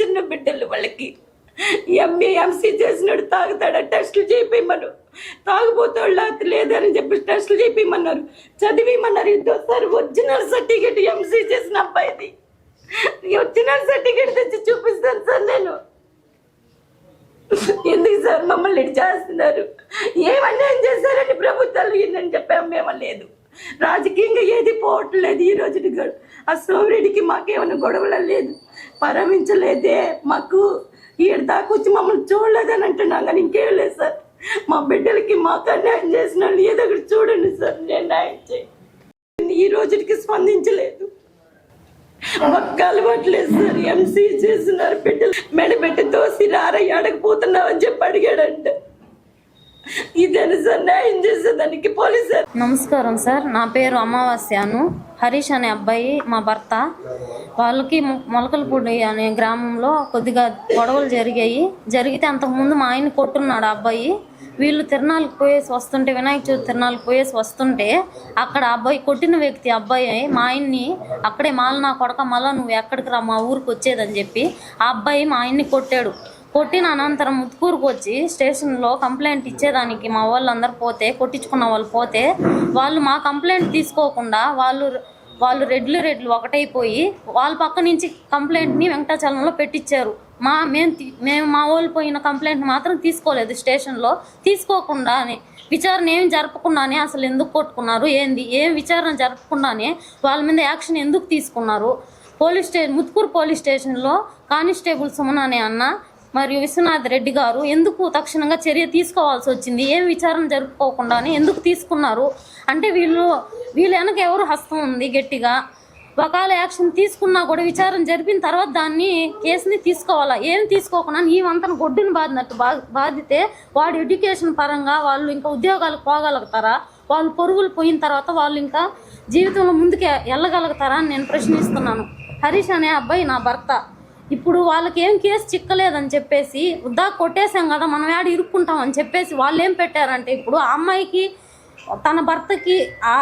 చిన్న బిడ్డలు వాళ్ళకి. ఎంఏ ఎంసీ చేసినాడు తాగుతాడా? టెస్టులు చేయించమను తాగుపోతాడు అతి లేదని చెప్పి టెస్టులు చేయించమన్నారు చదివిమన్నారు ఇద్దరు ఒరిజినల్ సర్టిఫికేట్ ఎంసీ చేసిన అబ్బాయిది. ఒరిజినల్ సర్టిఫికేట్ తెచ్చి చూపిస్తాను సార్ నేను. ఎందుకు సార్ మమ్మల్ని చేస్తున్నారు? ఏమన్యాయం చేశారని ప్రభుత్వాలు? ఏందని చెప్పాము మేము లేదు. రాజకీయంగా ఏది పోవట్లేదు ఈ రోజు ఆ సోమిరెడ్డికి మాకేమైనా గొడవలు లేదు. పరమించలేదే. మాకు ఈడ దాకా వచ్చి మమ్మల్ని చూడలేదని అంటున్నాం కానీ ఇంకేం లేదు సార్. మా బిడ్డలకి మాకు అన్యాయం చేసిన వాళ్ళు ఏదో ఒకటి చూడండి సార్. నేను న్యాయం చేయండి ఈ రోజుకి స్పందించలేదు. మాకు అలవాట్లేదు సార్. ఎంసీ చేస్తున్నారు బిడ్డలు. మెడబెట్టి తోసి రారయ్య అడగపోతున్నావు అని చెప్పి అడిగాడంట. ఇదేనా సార్ న్యాయం చేసేదానికి పోలీసు? నమస్కారం సార్ నా పేరు అమావాస్యను హరీష్ అనే అబ్బాయి మా భర్త. వాళ్ళకి మొలకలపూడి అనే గ్రామంలో కొద్దిగా గొడవలు జరిగాయి. జరిగితే అంతకుముందు మా ఆయన కొట్టున్నాడు ఆ అబ్బాయి. వీళ్ళు తిరణాలకు పోయేసి వస్తుంటే వినాయక చవితి తిరణాలకు పోయేసి వస్తుంటే అక్కడ అబ్బాయి కొట్టిన వ్యక్తి అబ్బాయి మా ఆయన్ని అక్కడే మాల నా కొడక మళ్ళా నువ్వు ఎక్కడికి రా మా ఊరికి వచ్చేదని చెప్పి ఆ అబ్బాయి మా ఆయన్ని కొట్టాడు. కొట్టిన అనంతరం ముత్తుకూరుకు వచ్చి స్టేషన్లో కంప్లైంట్ ఇచ్చేదానికి మా వాళ్ళందరూ పోతే కొట్టించుకున్న వాళ్ళు పోతే వాళ్ళు మా కంప్లైంట్ తీసుకోకుండా వాళ్ళు వాళ్ళు రెడ్లు రెడ్లు ఒకటైపోయి వాళ్ళ పక్క నుంచి కంప్లైంట్ని వెంకటాచలంలో పెట్టించారు మా మేము మేము మా వాళ్ళు పోయిన కంప్లైంట్ మాత్రం తీసుకోలేదు స్టేషన్లో తీసుకోకుండానే విచారణ ఏం జరపకుండానే అసలు ఎందుకు కొట్టుకున్నారు ఏంది ఏం విచారణ జరపకుండానే వాళ్ళ మీద యాక్షన్ ఎందుకు తీసుకున్నారు? పోలీస్ స్టేషన్ ముత్తుకూరు పోలీస్ స్టేషన్లో కానిస్టేబుల్ సుమన్ అనే అన్న మరియు విశ్వనాథ్ రెడ్డి గారు ఎందుకు తక్షణంగా చర్య తీసుకోవాల్సి వచ్చింది? ఏం విచారణ జరుపుకోకుండానే ఎందుకు తీసుకున్నారు? అంటే వీళ్ళు వీళ్ళు వెనక ఎవరు హస్తం ఉంది గట్టిగా? ఒకవేళ యాక్షన్ తీసుకున్నా కూడా విచారణ జరిపిన తర్వాత దాన్ని కేసుని తీసుకోవాలా? ఏం తీసుకోకుండా ఈ వంతన గొడ్డును బాధినట్టు బా బాధితే వాడు ఎడ్యుకేషన్ పరంగా వాళ్ళు ఇంకా ఉద్యోగాలకు పోగలుగుతారా? వాళ్ళు పొరుగులు పోయిన తర్వాత వాళ్ళు ఇంకా జీవితంలో ముందుకు వెళ్ళగలుగుతారా అని నేను ప్రశ్నిస్తున్నాను. హరీష్ అనే అబ్బాయి నా భర్త. ఇప్పుడు వాళ్ళకి ఏం కేసు చిక్కలేదని చెప్పేసి ఉద్దా కొట్టేశాం కదా మనం యాడ ఇరుక్కుంటాం అని చెప్పేసి వాళ్ళు ఏం పెట్టారంటే ఇప్పుడు ఆ అమ్మాయికి తన భర్తకి ఆ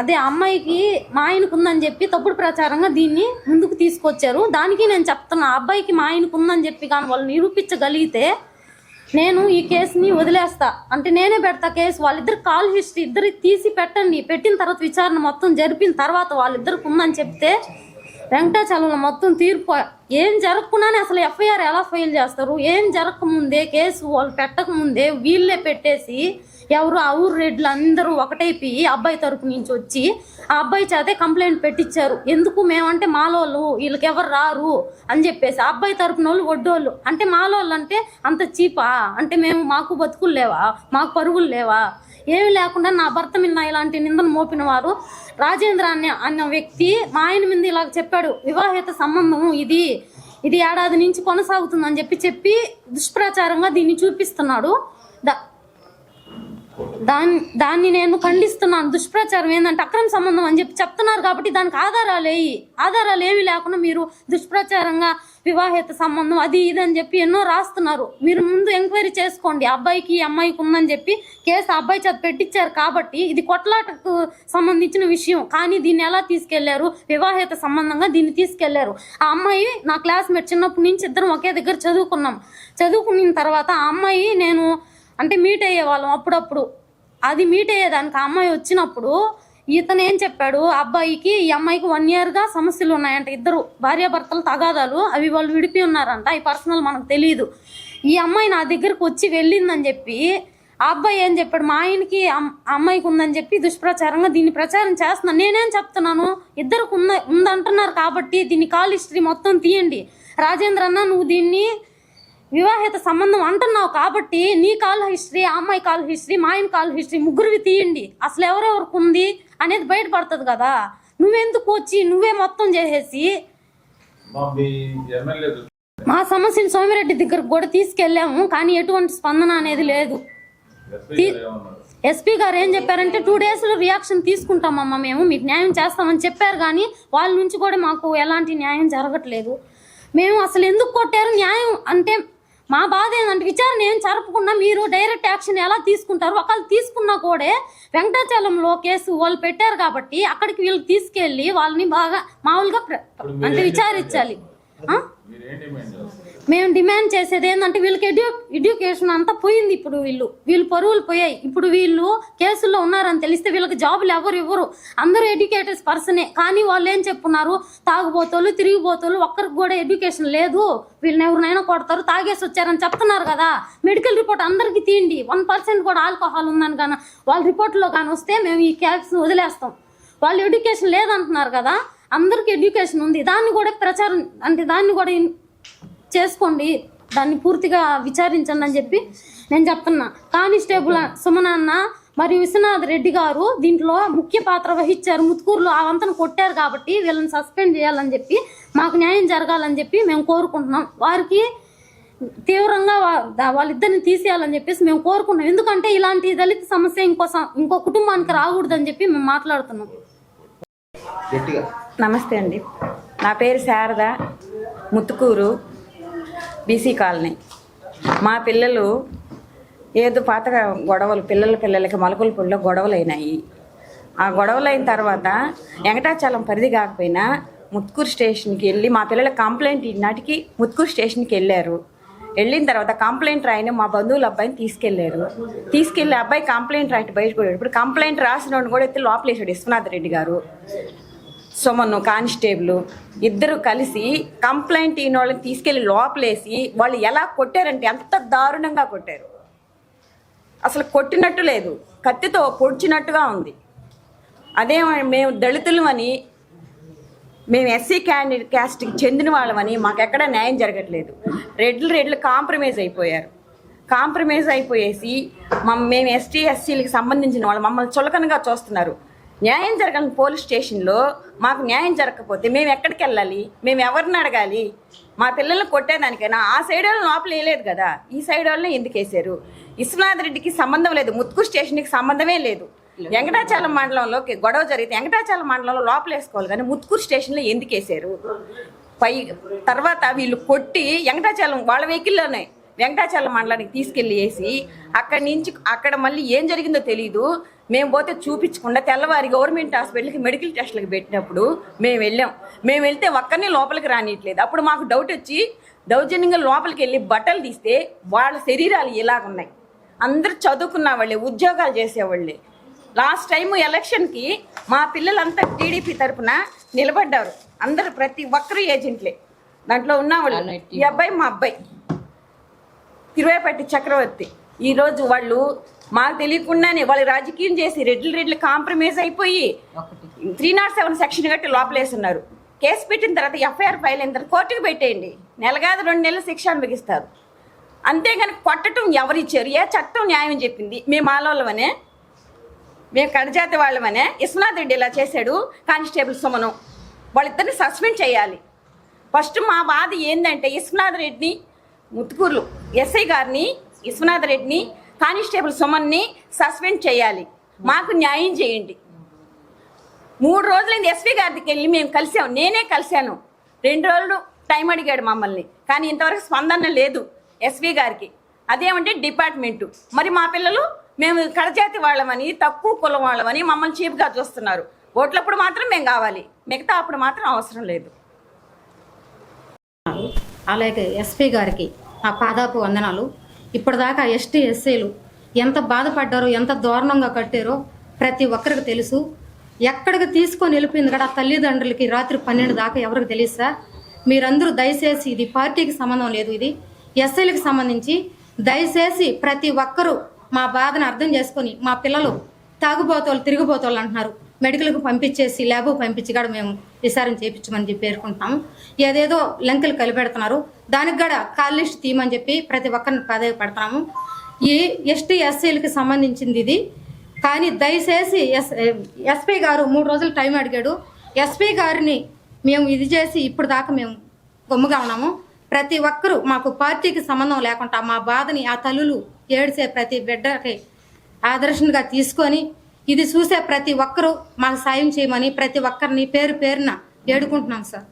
అదే అమ్మాయికి మా ఆయనకు ఉందని చెప్పి తప్పుడు ప్రచారంగా దీన్ని ముందుకు తీసుకొచ్చారు. దానికి నేను చెప్తున్నా అబ్బాయికి మా ఆయనకు ఉందని చెప్పి కానీ వాళ్ళు నిరూపించగలిగితే నేను ఈ కేసుని వదిలేస్తా. అంటే నేనే పెడతా కేసు వాళ్ళిద్దరు కాల్ హిస్టరీ ఇద్దరు తీసి పెట్టండి. పెట్టిన తర్వాత విచారణ మొత్తం జరిపిన తర్వాత వాళ్ళిద్దరికి ఉందని చెప్తే వెంకటాచలంలో మొత్తం తీర్పు. ఏం జరగకుండానే అసలు ఎఫ్ఐఆర్ ఎలా ఫైల్ చేస్తారు? ఏం జరగకముందే కేసు వాళ్ళు పెట్టకముందే వీళ్ళే పెట్టేసి ఎవరు? ఆ ఊరు రెడ్లు అందరూ ఒకటైపోయి అబ్బాయి తరపు నుంచి వచ్చి ఆ అబ్బాయి చేతే కంప్లైంట్ పెట్టించారు ఎందుకు? మేమంటే మాలోళ్ళు వీళ్ళకి ఎవరు రారు అని చెప్పేసి. ఆ అబ్బాయి తరపున వాళ్ళు వడ్డోళ్ళు. అంటే మాలోళ్ళు అంటే అంత చీపా? అంటే మేము మాకు బతుకులు లేవా? మాకు పరుగులు లేవా? ఏమీ లేకుండా నా భర్త మీద ఇలాంటి నిందను మోపిన వారు రాజేంద్ర అనే అన్న వ్యక్తి మా ఆయన మీద ఇలా చెప్పాడు వివాహిత సంబంధం ఇది ఇది ఏడాది నుంచి కొనసాగుతుందని చెప్పి చెప్పి దుష్ప్రచారంగా దీన్ని చూపిస్తున్నాడు. దాన్ని దాన్ని నేను ఖండిస్తున్నాను. దుష్ప్రచారం ఏంటంటే అక్రమ సంబంధం అని చెప్పి చెప్తున్నారు కాబట్టి దానికి ఆధారాలు ఏవి ఆధారాలు ఏవి లేకుండా మీరు దుష్ప్రచారంగా వివాహిత సంబంధం అది ఇది అని చెప్పి ఎన్నో రాస్తున్నారు. మీరు ముందు ఎంక్వైరీ చేసుకోండి. అబ్బాయికి అమ్మాయికి ఉందని చెప్పి కేసు అబ్బాయి చేత పెట్టించారు కాబట్టి ఇది కొట్లాటకు సంబంధించిన విషయం. కానీ దీన్ని ఎలా తీసుకెళ్ళారు? వివాహిత సంబంధంగా దీన్ని తీసుకెళ్ళారు. ఆ అమ్మాయి నా క్లాస్మేట్ చిన్నప్పటి నుంచి ఇద్దరం ఒకే దగ్గర చదువుకున్నాం. చదువుకున్న తర్వాత ఆ అమ్మాయి నేను అంటే మీట్ అయ్యే వాళ్ళం అప్పుడప్పుడు. అది మీట్ అయ్యేదానికి ఆ అమ్మాయి వచ్చినప్పుడు ఇతను ఏం చెప్పాడు? ఆ అబ్బాయికి ఈ అమ్మాయికి వన్ ఇయర్గా సమస్యలు ఉన్నాయంట ఇద్దరు. భార్యాభర్తలు తగాదాలు అవి వాళ్ళు విడిపి ఉన్నారంట. ఈ పర్సనల్ మనకు తెలియదు ఈ అమ్మాయి నా దగ్గరకు వచ్చి వెళ్ళిందని చెప్పి ఆ అబ్బాయి ఏం చెప్పాడు? మా ఆయనకి అమ్- అమ్మాయికి ఉందని చెప్పి దుష్ప్రచారంగా దీన్ని ప్రచారం చేస్తున్నాను నేనేం చెప్తున్నాను? ఇద్దరికి ఉంద ఉందంటున్నారు కాబట్టి దీన్ని కాల్ హిస్టరీ మొత్తం తీయండి. రాజేంద్ర అన్న నువ్వు దీన్ని వివాహిత సంబంధం అంటున్నావు కాబట్టి నీ కాల్ హిస్టరీ ఆ అమ్మాయి కాల్ హిస్టరీ మా ఆయన కాల్ హిస్టరీ ముగ్గురివి తీయండి. అసలు ఎవరెవరికి ఉంది? అనేది బయటపడుతుంది కదా. నువ్వెందుకు వచ్చి నువ్వే మొత్తం చేసేసి మా సమస్యను సోమిరెడ్డి దగ్గరకు కూడా తీసుకెళ్ళాము కానీ ఎటువంటి స్పందన అనేది లేదు. ఎస్పీ గారు ఏమన్నారు? ఎస్పీ గారు ఏం చెప్పారంటే టూ డేస్లో రియాక్షన్ తీసుకుంటామమ్మా మేము మీకు న్యాయం చేస్తామని చెప్పారు కానీ వాళ్ళ నుంచి కూడా మాకు ఎలాంటి న్యాయం జరగట్లేదు. మేము అసలు ఎందుకు కొట్టారు? న్యాయం అంటే మా బాధ ఏంటంటే విచారణ ఏం జరపకుండా మీరు డైరెక్ట్ యాక్షన్ ఎలా తీసుకుంటారు? ఒకళ్ళు తీసుకున్నా కూడా వెంకటాచలంలో కేసు వాళ్ళు పెట్టారు కాబట్టి అక్కడికి వీళ్ళు తీసుకెళ్ళి వాళ్ళని బాగా మామూలుగా అంటే విచారించాలి. మేము డిమాండ్ చేసేది ఏంటంటే వీళ్ళకి ఎడ్యు ఎడ్యుకేషన్ అంతా పోయింది ఇప్పుడు వీళ్ళు. వీళ్ళు పరువులు పోయాయి. ఇప్పుడు వీళ్ళు కేసుల్లో ఉన్నారని తెలిస్తే వీళ్ళకి జాబులు ఎవరు ఇవ్వరు. అందరూ ఎడ్యుకేటెడ్ పర్సనే. కానీ వాళ్ళు ఏం చెప్పున్నారు? తాగుబోతోళ్ళు తిరిగిపోతోళ్ళు ఒక్కరికి కూడా ఎడ్యుకేషన్ లేదు. వీళ్ళని ఎవరినైనా కొడతారు తాగేసి వచ్చారని చెప్తున్నారు కదా. మెడికల్ రిపోర్ట్ అందరికీ తీయండి. వన్ పర్సెంట్ కూడా ఆల్కహాల్ ఉందని కానీ వాళ్ళ రిపోర్ట్లో కానీ వస్తే మేము ఈ క్యాబ్స్ని వదిలేస్తాం. వాళ్ళు ఎడ్యుకేషన్ లేదంటున్నారు కదా. అందరికీ ఎడ్యుకేషన్ ఉంది. దాన్ని కూడా ప్రచారం అంటే దాన్ని కూడా చేసుకోండి దాన్ని పూర్తిగా విచారించండి అని చెప్పి నేను చెప్తున్నా. కానిస్టేబుల్ సుమన అన్న మరియు విశ్వనాథ్ రెడ్డి గారు దీంట్లో ముఖ్య పాత్ర వహించారు. ముత్తుకూరులో ఆ వంతను కొట్టారు కాబట్టి వీళ్ళని సస్పెండ్ చేయాలని చెప్పి మాకు న్యాయం జరగాలని చెప్పి మేము కోరుకుంటున్నాం. వారికి తీవ్రంగా వాళ్ళిద్దరిని తీసేయాలని చెప్పేసి మేము కోరుకున్నాం ఎందుకంటే ఇలాంటి దళిత సమస్య ఇంకో ఇంకో కుటుంబానికి రాకూడదని చెప్పి మేము మాట్లాడుతున్నాం. గట్టిగా. నమస్తే అండి. నా పేరు శారద ముత్తుకూరు. BC colony. మా పిల్లలు ఏదో పాత గొడవలు పిల్లల పిల్లలకి మొలకల పుల్లో గొడవలు అయినాయి ఆ గొడవలు అయిన తర్వాత వెంకటాచలం పరిధి కాకపోయినా ముత్కూరు స్టేషన్కి వెళ్ళి మా పిల్లల కంప్లైంట్ నాటికి ముత్కూరు స్టేషన్కి వెళ్ళారు. వెళ్ళిన తర్వాత కంప్లైంట్ రాయని మా బంధువుల అబ్బాయిని తీసుకెళ్ళారు. తీసుకెళ్ళి అబ్బాయి కంప్లైంట్ రాయట బయటకు ఇప్పుడు కంప్లైంట్ రాసిన కూడా ఎత్తి లోపలేసాడు విశ్వనాథ్ రెడ్డి గారు. సుమను కానిస్టేబుల్ ఇద్దరు కలిసి కంప్లైంట్ ఈయన వాళ్ళని తీసుకెళ్ళి లోపలేసి వాళ్ళు ఎలా కొట్టారంటే ఎంత దారుణంగా కొట్టారు. అసలు కొట్టినట్టు లేదు. కత్తితో పొడిచినట్టుగా ఉంది. అదే మేము దళితులు అని మేము ఎస్సీ క్యాండిడేట్ క్యాస్ట్కి చెందిన వాళ్ళమని మాకెక్కడ న్యాయం జరగట్లేదు. రెడ్లు రెడ్లు కాంప్రమైజ్ అయిపోయారు. కాంప్రమైజ్ అయిపోయేసి మమ్ మేము ఎస్టీ ఎస్సీలకు సంబంధించిన వాళ్ళు మమ్మల్ని చులకనగా చూస్తున్నారు. న్యాయం జరగని పోలీస్ స్టేషన్లో మాకు న్యాయం జరగకపోతే మేము ఎక్కడికి వెళ్ళాలి? మేము ఎవరిని అడగాలి? మా పిల్లల్ని కొట్టేదానికైనా ఆ సైడ్ వాళ్ళు లోపల వేయలేదు కదా? ఈ సైడ్ వాళ్ళని ఎందుకు వేసారు? విశ్వనాథ్ రెడ్డికి సంబంధం లేదు. ముత్తుకు స్టేషన్కి సంబంధమే లేదు. వెంకటాచలం మండలంలో గొడవ జరిగితే వెంకటాచలం మండలంలో లోపల వేసుకోవాలి కానీ ముత్తుకూరు స్టేషన్లో ఎందుకు వేసారు? పై తర్వాత వీళ్ళు కొట్టి వెంకటాచలం వాళ్ళ వెహికల్లోనే వెంకటాచలం మండలానికి తీసుకెళ్ళి వేసి అక్కడి నుంచి అక్కడ మళ్ళీ ఏం జరిగిందో తెలియదు మేము పోతే చూపించకుండా తెల్లవారి గవర్నమెంట్ హాస్పిటల్కి మెడికల్ టెస్ట్లకు పెట్టినప్పుడు మేము వెళ్ళాం. మేము వెళ్తే ఒక్కరిని లోపలికి రానియట్లేదు. అప్పుడు మాకు డౌట్ వచ్చి దౌర్జన్యంగా లోపలికి వెళ్ళి బట్టలు తీస్తే వాళ్ళ శరీరాలు ఇలాగున్నాయి. అందరూ చదువుకున్న వాళ్ళే ఉద్యోగాలు చేసేవాళ్ళే. లాస్ట్ టైం ఎలక్షన్కి మా పిల్లలంతా టీడీపీ తరపున నిలబడ్డారు. అందరు ప్రతి ఒక్కరు ఏజెంట్లే. దాంట్లో ఉన్నవాళ్ళు. ఈ అబ్బాయి మా అబ్బాయి. తిరువేపట్టి చక్రవర్తి. ఈరోజు వాళ్ళు మాకు తెలియకుండానే వాళ్ళు రాజకీయం చేసి రెడ్లు రెడ్లు కాంప్రమైజ్ అయిపోయి త్రీ నాట్ సెవెన్ సెక్షన్ కట్టి లోపలేస్తున్నారు. కేసు పెట్టిన తర్వాత ఎఫ్ఐఆర్ ఫైల్ అయిన తర్వాత కోర్టుకు పెట్టేయండి. నెల కాదు రెండు నెలలు శిక్ష అనుభవిస్తారు. అంతేగాని కొట్టడం ఎవరిచ్చారు ఏ చట్టం న్యాయం చెప్పింది. మేము ఆలోళ్ళమనే మేము కడజాతి వాళ్ళమనే. విశ్వనాథ్ రెడ్డి ఇలా చేశాడు. కానిస్టేబుల్ సుమను. వాళ్ళిద్దరిని సస్పెండ్ చేయాలి. ఫస్ట్ మా బాధ ఏంటంటే విశ్వనాథ్ రెడ్డిని ముత్తుకూరులు ఎస్ఐ గారిని విశ్వనాథ్ రెడ్డిని కానిస్టేబుల్ సుమన్ని సస్పెండ్ చేయాలి. మాకు న్యాయం చేయండి. మూడు రోజులైంది ఎస్పీ గారికి వెళ్ళి మేము కలిసాం. నేనే కలిశాను. రెండు రోజులు టైం అడిగాడు మమ్మల్ని. కానీ ఇంతవరకు స్పందన లేదు ఎస్పీ గారికి. అదేమంటే డిపార్ట్మెంటు. మరి మా పిల్లలు మేము కడజాతి వాళ్ళమని తక్కువ కులం వాళ్ళమని మమ్మల్ని చీప్గా చూస్తున్నారు. ఓట్లప్పుడు మాత్రం మేము కావాలి. మిగతా అప్పుడు మాత్రం అవసరం లేదు. అలాగే ఎస్పీ గారికి ఆ పాదాపు వందనాలు. ఇప్పటిదాకా ఎస్టీ ఎస్సీలు ఎంత బాధపడ్డారో ఎంత దారుణంగా కట్టారో ప్రతి ఒక్కరికి తెలుసు. ఎక్కడికి తీసుకొని వెళ్ళిపోయింది కదా ఆ తల్లిదండ్రులకి రాత్రి పన్నెండు దాకా ఎవరికి తెలుసా మీరందరూ దయచేసి ఇది పార్టీకి సంబంధం లేదు ఇది. ఎస్ఐలకు సంబంధించి దయచేసి ప్రతి ఒక్కరూ మా బాధను అర్థం చేసుకొని మా పిల్లలు తాగుబోతోళ్ళు తిరిగిపోతోళ్ళు అంటున్నారు. మెడికల్కి పంపించేసి ల్యాబ్ పంపించి కూడా మేము విచారణ చేయించమని చెప్పి పేర్కొంటాము ఏదేదో లెంకులు కలిపెడుతున్నారు. దానికి కూడా కాల్ లిస్ట్ తీయమని చెప్పి ప్రతి ఒక్కరిని ప్రాధాన్యపడుతున్నాము ఈ ఎస్టీ ఎస్సీలకి సంబంధించింది ఇది. కానీ దయచేసి ఎస్ ఎస్పీ గారు మూడు రోజులు టైం అడిగాడు. ఎస్పీ గారిని మేము ఇది చేసి ఇప్పుడు దాకా మేము గమ్ముగా ఉన్నాము. ప్రతి ఒక్కరూ మాకు పార్టీకి సంబంధం లేకుండా మా బాధని ఆ తల్లులు ఏడిసే ప్రతి బిడ్డకి ఆదర్శంగా తీసుకొని ఇది చూసే ప్రతి ఒక్కరూ మాకు సాయం చేయమని ప్రతి ఒక్కరిని పేరు పేరున వేడుకుంటున్నాం సార్.